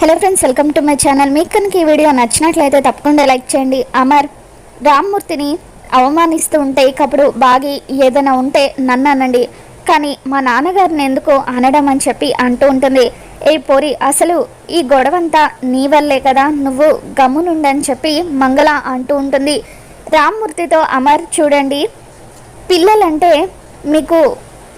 Hello friends welcome to my channel మీకు కనుక ఈ వీడియో నచ్చినట్లయితే తప్పకుండా లైక్ చేయండి. అమర్ రామ్మూర్తిని అవమానిస్తూ ఉంటే ఇకప్పుడు బాగి ఏదైనా ఉంటే నన్ను అనండి కానీ మా నాన్నగారిని ఎందుకు అనడం అని చెప్పి అంటూ ఉంటుంది. ఏ పోరి అసలు ఈ గొడవంతా నీ వల్లే కదా? నువ్వు గమ్మునుండని చెప్పి మంగళ అంటూ ఉంటుంది. రామ్మూర్తితో అమర్ చూడండి. పిల్లలంటే మీకు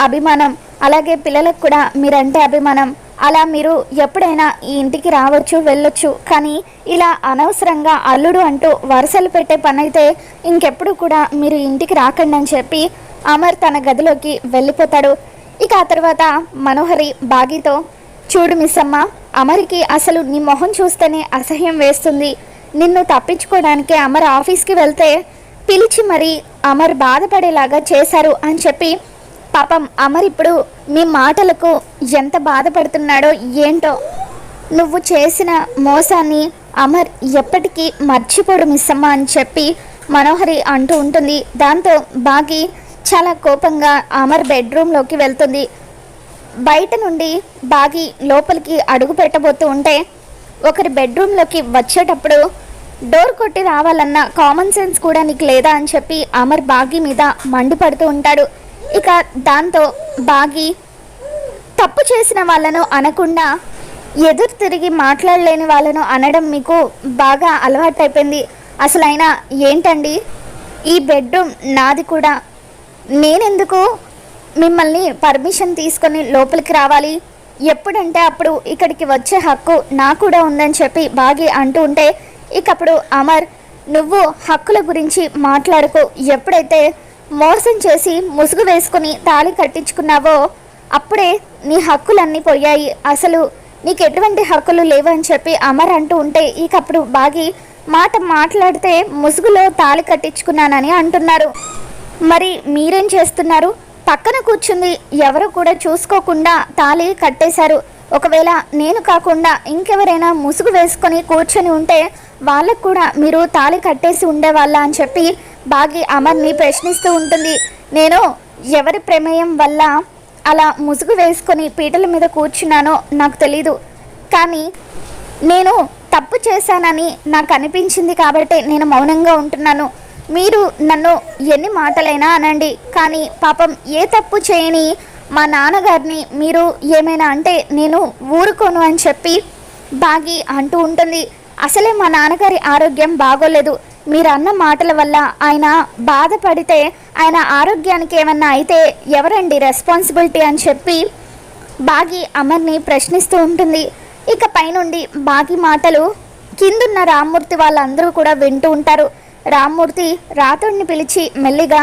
అభిమానం. అలాగే పిల్లలకు కూడా మీరంటే అభిమానం. అలా మీరు ఎప్పుడైనా ఈ ఇంటికి రావచ్చు వెళ్ళొచ్చు. కానీ ఇలా అనవసరంగా అల్లుడు అంటూ వరుసలు పెట్టే పని అయితే ఇంకెప్పుడు కూడా మీరు ఇంటికి రాకండి అని చెప్పి అమర్ తన గదిలోకి వెళ్ళిపోతాడు. ఇక ఆ తర్వాత మనోహరి బాగితో చూడు మిస్సమ్మ అమర్కి అసలు నీ మొహం చూస్తేనే అసహ్యం వేస్తుంది. నిన్ను తప్పించుకోవడానికి అమర్ ఆఫీస్కి వెళ్తే పిలిచి మరి అమర్ బాధపడేలాగా చేశారు అని చెప్పి పాపం అమర్ ఇప్పుడు మీ మాటలకు ఎంత బాధపడుతున్నాడో ఏంటో? నువ్వు చేసిన మోసాన్ని అమర్ ఎప్పటికీ మర్చిపోడు మిస్సమ్మ అని చెప్పి మనోహరి అంటూ ఉంటుంది. దాంతో బాగి చాలా కోపంగా అమర్ బెడ్రూమ్లోకి వెళ్తుంది. బయట నుండి బాగి లోపలికి అడుగు పెట్టబోతూ ఉంటే ఒకరి బెడ్రూమ్లోకి వచ్చేటప్పుడు డోర్ కొట్టి రావాలన్న కామన్ సెన్స్ కూడా నీకు లేదా అని చెప్పి అమర్ బాగి మీద మండిపడుతూ ఉంటాడు. ఇక దాంతో బాగి తప్పు చేసిన వాళ్ళను అనకుండా ఎదురు తిరిగి మాట్లాడలేని వాళ్ళను అనడం మీకు బాగా అలవాటైపోయింది. అసలు అయినా ఏంటండి? ఈ బెడ్రూమ్ నాది కూడా. నేనెందుకు మిమ్మల్ని పర్మిషన్ తీసుకొని లోపలికి రావాలి? ఎప్పుడంటే అప్పుడు ఇక్కడికి వచ్చే హక్కు నాకు కూడా ఉందని చెప్పి బాగి అంటూ ఉంటే ఇకప్పుడు అమర్ నువ్వు హక్కుల గురించి మాట్లాడుకో. ఎప్పుడైతే మోసం చేసి ముసుగు వేసుకుని తాళి కట్టించుకున్నావో అప్పుడే నీ హక్కులన్నీ పోయాయి. అసలు నీకు ఎటువంటి హక్కులు లేవని చెప్పి అమర్ అంటూ ఉంటే ఇకప్పుడు బాగి మాట మాట్లాడితే ముసుగులో తాళి కట్టించుకున్నానని అంటున్నారు. మరి మీరేం చేస్తున్నారు? పక్కన కూర్చుంది ఎవరు కూడా చూసుకోకుండా తాళి కట్టేశారు. ఒకవేళ నేను కాకుండా ఇంకెవరైనా ముసుగు వేసుకొని కూర్చొని ఉంటే వాళ్ళకు కూడా మీరు తాళి కట్టేసి ఉండేవాళ్ళ అని చెప్పి బాగి అమర్ని ప్రశ్నిస్తూ ఉంటుంది. నేను ఎవరి ప్రమేయం వల్ల అలా ముసుగు వేసుకొని పీటల మీద కూర్చున్నానో నాకు తెలీదు. కానీ నేను తప్పు చేశానని నాకు అనిపించింది కాబట్టి నేను మౌనంగా ఉంటున్నాను. మీరు నన్ను ఎన్ని మాటలైనా అనండి. కానీ పాపం ఏ తప్పు చేయని మా నాన్నగారిని మీరు ఏమైనా అంటే నేను ఊరుకోను అని చెప్పి బాగి అంటూ ఉంటుంది. అసలే మా నాన్నగారి ఆరోగ్యం బాగోలేదు. మీరు అన్న మాటల వల్ల ఆయన బాధపడితే ఆయన ఆరోగ్యానికి ఏమన్నా అయితే ఎవరండి రెస్పాన్సిబిలిటీ అని చెప్పి బాగి అమర్ని ప్రశ్నిస్తూ ఉంటుంది. ఇక పైనుండి బాగి మాటలు కిందున్న రామ్మూర్తి వాళ్ళందరూ కూడా వింటూ ఉంటారు. రామ్మూర్తి రాతుడిని పిలిచి మెల్లిగా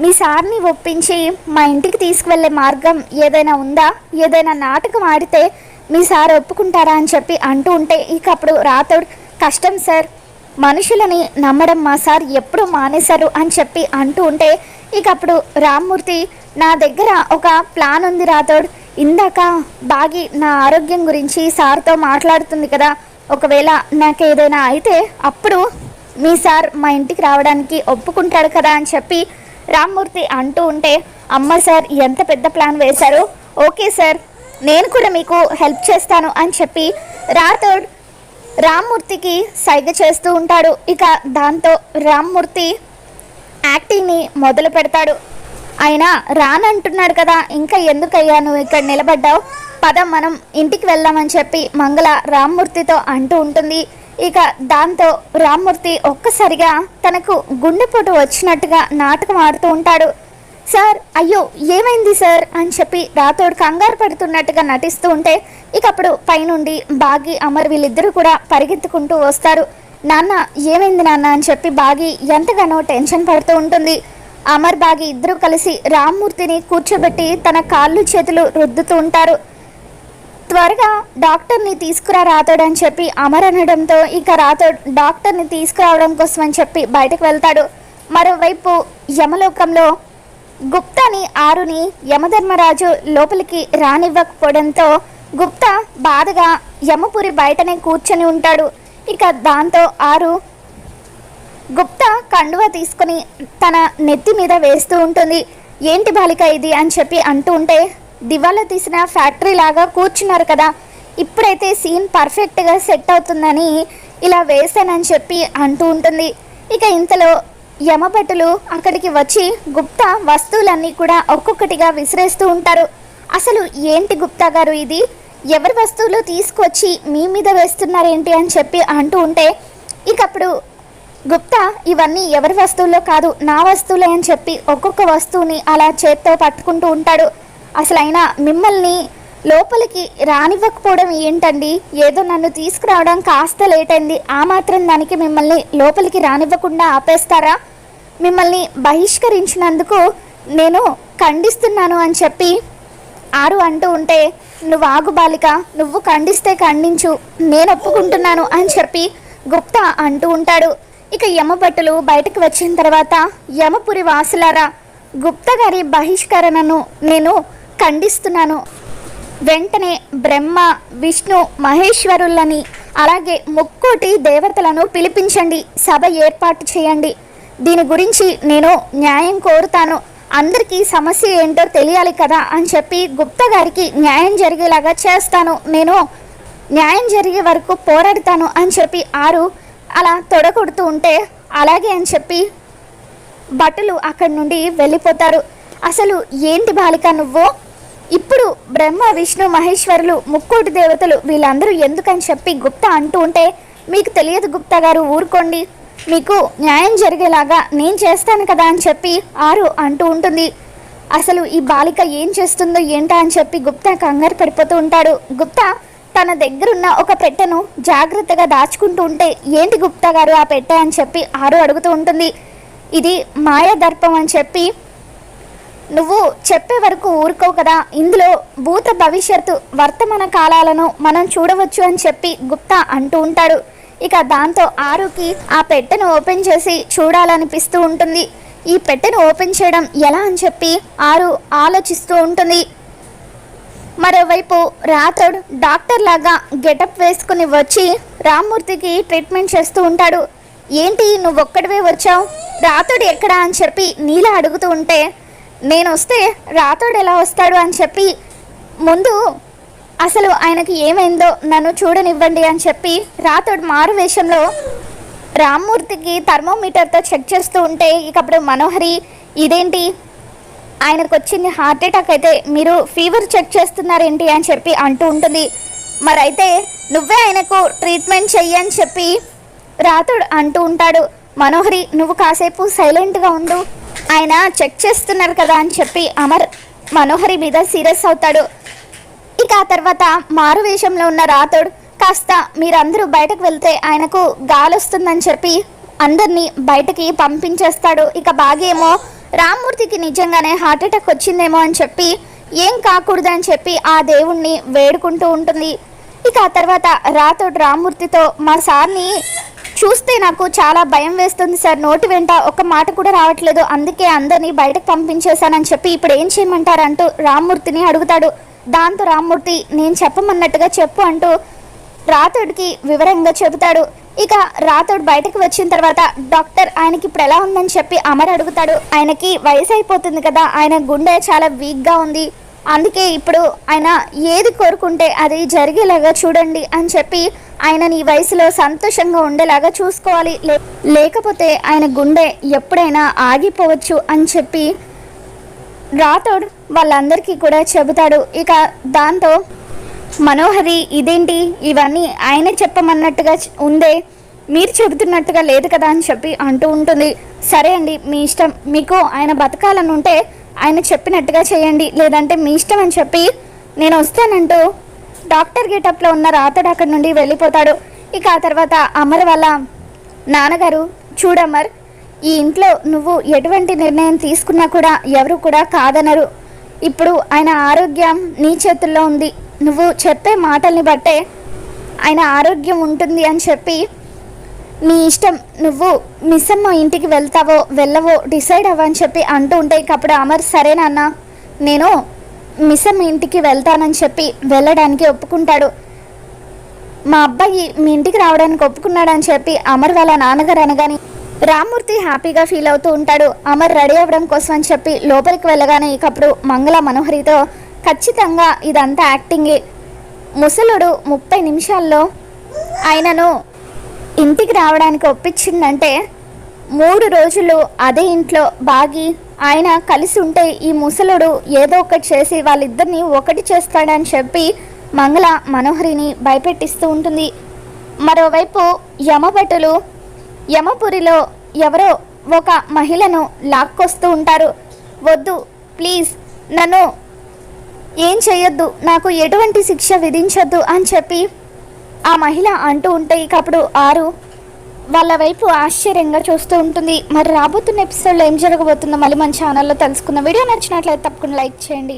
మీ సార్ని ఒప్పించి మా ఇంటికి తీసుకువెళ్ళే మార్గం ఏదైనా ఉందా? ఏదైనా నాటకం ఆడితే మీ సార్ ఒప్పుకుంటారా అని చెప్పి అంటూ ఉంటే ఇక అప్పుడు రాతోడు కష్టం సార్. మనుషులని నమ్మడం మా సార్ ఎప్పుడు మానేశారు అని చెప్పి అంటూ ఉంటే ఇక అప్పుడు రామ్మూర్తి నా దగ్గర ఒక ప్లాన్ ఉంది రాతోడు ఇందాక బాగి నా ఆరోగ్యం గురించి సార్తో మాట్లాడుతుంది కదా. ఒకవేళ నాకు ఏదైనా అయితే అప్పుడు మీ సార్ మా ఇంటికి రావడానికి ఒప్పుకుంటాడు కదా అని చెప్పి రామ్మూర్తి అంటూ ఉంటే అమ్మ సార్ ఎంత పెద్ద ప్లాన్ వేశారు? ఓకే సార్ నేను కూడా మీకు హెల్ప్ చేస్తాను అని చెప్పి రాథోడ్ రామ్మూర్తికి సైగ చేస్తూ ఉంటాడు. ఇక దాంతో రామ్మూర్తి యాక్టింగ్ని మొదలు పెడతాడు. ఆయన రానంటున్నాడు కదా ఇంకా ఎందుకయ్యా నువ్వు ఇక్కడ నిలబడ్డావు? పద మనం ఇంటికి వెళ్దామని చెప్పి మంగళ రామ్మూర్తితో అంటూ ఉంటుంది. ఇక దాంతో రామ్మూర్తి ఒక్కసారిగా తనకు గుండెపోటు వచ్చినట్టుగా నాటకం ఆడుతూ ఉంటాడు. సార్ అయ్యో ఏమైంది సార్? అని చెప్పి రాతోడు కంగారు పడుతున్నట్టుగా నటిస్తూ ఉంటే ఇక అప్పుడు పైనుండి బాగి అమర్ వీళ్ళిద్దరూ కూడా పరిగెత్తుకుంటూ వస్తారు. నాన్న ఏమైంది నాన్న? అని చెప్పి బాగి ఎంతగానో టెన్షన్ పడుతూ ఉంటుంది. అమర్ బాగి ఇద్దరూ కలిసి రామ్మూర్తిని కూర్చోబెట్టి తన కాళ్ళు చేతులు రుద్దుతూ ఉంటారు. త్వరగా డాక్టర్ని తీసుకురా రాతోడు అని చెప్పి అమర్ అనడంతో ఇక రాతోడు డాక్టర్ని తీసుకురావడం కోసం అని చెప్పి బయటకు వెళ్తాడు. మరోవైపు యమలోకంలో గుప్తాని ఆరుని యమధర్మరాజు లోపలికి రానివ్వకపోవడంతో గుప్తా బాధగా యమపురి బయటనే కూర్చొని ఉంటాడు. ఇక దాంతో ఆరు గుప్తా కండువ తీసుకుని తన నెత్తి మీద వేస్తూ ఉంటుంది. ఏంటి బాలిక ఇది అని చెప్పి అంటూ ఉంటే దివాలా తీసిన ఫ్యాక్టరీ లాగా కూర్చున్నారు కదా. ఇప్పుడైతే సీన్ పర్ఫెక్ట్గా సెట్ అవుతుందని ఇలా వేశానని చెప్పి అంటూ ఉంటుంది. ఇక ఇంతలో యమభటులు అక్కడికి వచ్చి గుప్తా వస్తువులన్నీ కూడా ఒక్కొక్కటిగా విసిరేస్తూ ఉంటారు. అసలు ఏంటి గుప్తా గారు ఇది? ఎవరి వస్తువులు తీసుకొచ్చి మీ మీద వేస్తున్నారేంటి అని చెప్పి అంటూ ఉంటే ఇకప్పుడు గుప్తా ఇవన్నీ ఎవరి వస్తువులో కాదు నా వస్తువులే అని చెప్పి ఒక్కొక్క వస్తువుని అలా చేత్తో పట్టుకుంటూ ఉంటాడు. అసలు అయినా మిమ్మల్ని లోపలికి రానివ్వకపోవడం ఏంటండి? ఏదో నన్ను తీసుకురావడం కాస్త లేట్ అయింది ఆ మాత్రం దానికి మిమ్మల్ని లోపలికి రానివ్వకుండా ఆపేస్తారా? మిమ్మల్ని బహిష్కరించినందుకు నేను ఖండిస్తున్నాను అని చెప్పి ఆరు అంటూ ఉంటే నువ్వు ఆగు బాలిక నువ్వు ఖండిస్తే ఖండించు నేను ఒప్పుకుంటున్నాను అని చెప్పి గుప్తా అంటూ ఉంటాడు. ఇక యమభట్టులు బయటకు వచ్చిన తర్వాత యమపురి వాసులారా గుప్త గారి బహిష్కరణను నేను ఖండిస్తున్నాను. వెంటనే బ్రహ్మ విష్ణు మహేశ్వరులని అలాగే ముక్కోటి దేవతలను పిలిపించండి. సభ ఏర్పాటు చేయండి. దీని గురించి నేను న్యాయం కోరుతాను. అందరికీ సమస్య ఏంటో తెలియాలి కదా అని చెప్పి గుప్తా గారికి న్యాయం జరిగేలాగా చేస్తాను. నేను న్యాయం జరిగే వరకు పోరాడతాను అని చెప్పి ఆరు అలా తొడగొడుతూ ఉంటే అలాగే అని చెప్పి భటులు అక్కడి నుండి వెళ్ళిపోతారు. అసలు ఏంటి బాలిక నువ్వు? ఇప్పుడు బ్రహ్మ విష్ణు మహేశ్వరులు ముక్కోటి దేవతలు వీళ్ళందరూ ఎందుకని చెప్పి గుప్తా అంటూ ఉంటే మీకు తెలియదు గుప్తా గారు ఊరుకోండి. మీకు న్యాయం జరిగేలాగా నేను చేస్తాను కదా అని చెప్పి ఆరు అంటూ ఉంటుంది. అసలు ఈ బాలిక ఏం చేస్తుందో ఏంటా అని చెప్పి గుప్తా కంగారు పడిపోతూ ఉంటాడు. గుప్తా తన దగ్గరున్న ఒక పెట్టెను జాగ్రత్తగా దాచుకుంటూ ఉంటే ఏంటి గుప్తా గారు ఆ పెట్టె అని చెప్పి ఆరు అడుగుతూ ఉంటుంది. ఇది మాయా దర్పం అని చెప్పి నువ్వు చెప్పే వరకు ఊరుకో కదా. ఇందులో భూత భవిష్యత్తు వర్తమాన కాలాలను మనం చూడవచ్చు అని చెప్పి గుప్తా అంటూ ఉంటాడు. ఇక దాంతో ఆరుకి ఆ పెట్టెను ఓపెన్ చేసి చూడాలనిపిస్తూ ఉంటుంది. ఈ పెట్టెను ఓపెన్ చేయడం ఎలా అని చెప్పి ఆరు ఆలోచిస్తూ ఉంటుంది. మరోవైపు రాథోడ్ డాక్టర్ లాగా గెటప్ వేసుకుని వచ్చి రామ్మూర్తికి ట్రీట్మెంట్ చేస్తూ ఉంటాడు. ఏంటి నువ్వు ఒక్కడివే వచ్చావు? రాథోడ్ ఎక్కడా అని చెప్పి నీలా అడుగుతూ ఉంటే నేను వస్తే రాతోడు ఎలా వస్తాడు అని చెప్పి ముందు అసలు ఆయనకి ఏమైందో నన్ను చూడనివ్వండి అని చెప్పి రాతోడు మారు వేషంలో రామ్మూర్తికి థర్మోమీటర్తో చెక్ చేస్తూ ఉంటే ఇకప్పుడు మనోహరి ఇదేంటి? ఆయనకు వచ్చింది హార్ట్ అటాక్ అయితే మీరు ఫీవర్ చెక్ చేస్తున్నారేంటి? అని చెప్పి అంటూ ఉంటుంది. మరైతే నువ్వే ఆయనకు ట్రీట్మెంట్ చెయ్యి అని చెప్పి రాతుడు అంటూ ఉంటాడు. మనోహరి నువ్వు కాసేపు సైలెంట్గా ఉండు. ఆయన చెక్ చేస్తున్నారు కదా అని చెప్పి అమర్ మనోహరి మీద సీరియస్ అవుతాడు. ఇక ఆ తర్వాత మారు వేషంలో ఉన్న రాతోడు కాస్త మీరందరూ బయటకు వెళ్తే ఆయనకు గాలి వస్తుందని చెప్పి అందరినీ బయటకి పంపించేస్తాడు. ఇక బాగేమో రామ్మూర్తికి నిజంగానే హార్ట్ అటాక్ వచ్చిందేమో అని చెప్పి ఏం కాకూడదని చెప్పి ఆ దేవుణ్ణి వేడుకుంటూ ఉంటుంది. ఇక ఆ తర్వాత రాతోడు రామ్మూర్తితో మా సార్ని చూస్తే నాకు చాలా భయం వేస్తుంది సార్. నోటి వెంట ఒక మాట కూడా రావట్లేదు. అందుకే అందరినీ బయటకు పంపించేశానని చెప్పి ఇప్పుడు ఏం చేయమంటారంటూ రామ్మూర్తిని అడుగుతాడు. దాంతో రామ్మూర్తి నేను చెప్పమన్నట్టుగా చెప్పు అంటూ రాతోడికి వివరంగా చెబుతాడు. ఇక రాతోడు బయటకు వచ్చిన తర్వాత డాక్టర్ ఆయనకి ఇప్పుడు ఎలా ఉందని చెప్పి అమర్ అడుగుతాడు. ఆయనకి వయసు అయిపోతుంది కదా. ఆయన గుండె చాలా వీక్గా ఉంది. అందుకే ఇప్పుడు ఆయన ఏది కోరుకుంటే అది జరిగేలాగా చూడండి అని చెప్పి ఆయన నీ వయసులో సంతోషంగా ఉండేలాగా చూసుకోవాలి. లే- లేకపోతే ఆయన గుండె ఎప్పుడైనా ఆగిపోవచ్చు అని చెప్పి రాథోడ్ వాళ్ళందరికీ కూడా చెబుతాడు. ఇక దాంతో మనోహరి ఇదేంటి? ఇవన్నీ ఆయన చెప్పమన్నట్టుగా ఉందే. మీరు చెబుతున్నట్టుగా లేదు కదా అని చెప్పి అంటూ ఉంటుంది. సరే అండి మీ ఇష్టం. మీకు ఆయన బతకాలని ఉంటే ఆయన చెప్పినట్టుగా చేయండి. లేదంటే మీ ఇష్టం అని చెప్పి నేను వస్తానంటూ డాక్టర్ గెటప్లో ఉన్న రాతడు అక్కడి నుండి వెళ్ళిపోతాడు. ఇక ఆ తర్వాత అమర్ వాళ్ళ నాన్నగారు చూడమ్మర్ ఈ ఇంట్లో నువ్వు ఎటువంటి నిర్ణయం తీసుకున్నా కూడా ఎవరు కూడా కాదనరు. ఇప్పుడు ఆయన ఆరోగ్యం నీ చేతుల్లో ఉంది. నువ్వు చెప్పే మాటల్ని బట్టే ఆయన ఆరోగ్యం ఉంటుంది అని చెప్పి నీ ఇష్టం నువ్వు మిస్సమ్మ ఇంటికి వెళ్తావో వెళ్ళవో డిసైడ్ అవ్వని చెప్పి అంటూ ఉంటే ఇక అప్పుడు అమర్ సరేనా నేను మిస్సమ్మ ఇంటికి వెళ్తానని చెప్పి వెళ్ళడానికి ఒప్పుకుంటాడు. మా అబ్బాయి మీ ఇంటికి రావడానికి ఒప్పుకున్నాడని చెప్పి అమర్ వాళ్ళ నాన్నగారు అనగాని రామ్మూర్తి హ్యాపీగా ఫీల్ అవుతూ ఉంటాడు. అమర్ రెడీ అవ్వడం కోసం అని చెప్పి లోపలికి వెళ్ళగానే ఇకప్పుడు మంగళ మనోహరితో ఖచ్చితంగా ఇదంతా యాక్టింగే. ముసలుడు ముప్పై నిమిషాల్లో ఆయనను ఇంటికి రావడానికి ఒప్పించిందంటే మూడు రోజులు అదే ఇంట్లో బాగి ఆయన కలిసి ఉంటే ఈ ముసలుడు ఏదో ఒకటి చేసి వాళ్ళిద్దరిని ఒకటి చేస్తాడని చెప్పి మంగళ మనోహరిని భయపెట్టిస్తూ ఉంటుంది. మరోవైపు యమభటులు యమపురిలో ఎవరో ఒక మహిళను లాక్కొస్తూ ఉంటారు. వద్దు ప్లీజ్ నన్ను ఏం చేయొద్దు నాకు ఎటువంటి శిక్ష విధించొద్దు అని చెప్పి ఆ మహిళ అంటూ ఉంటే ఇకప్పుడు ఆరు వాళ్ళ వైపు ఆశ్చర్యంగా చూస్తూ ఉంటుంది. మరి రాబోతున్న ఎపిసోడ్లో ఏం జరగబోతుందో మళ్ళీ మన ఛానల్లో తెలుసుకుందాం. వీడియో నచ్చినట్లయితే తప్పకుండా లైక్ చేయండి.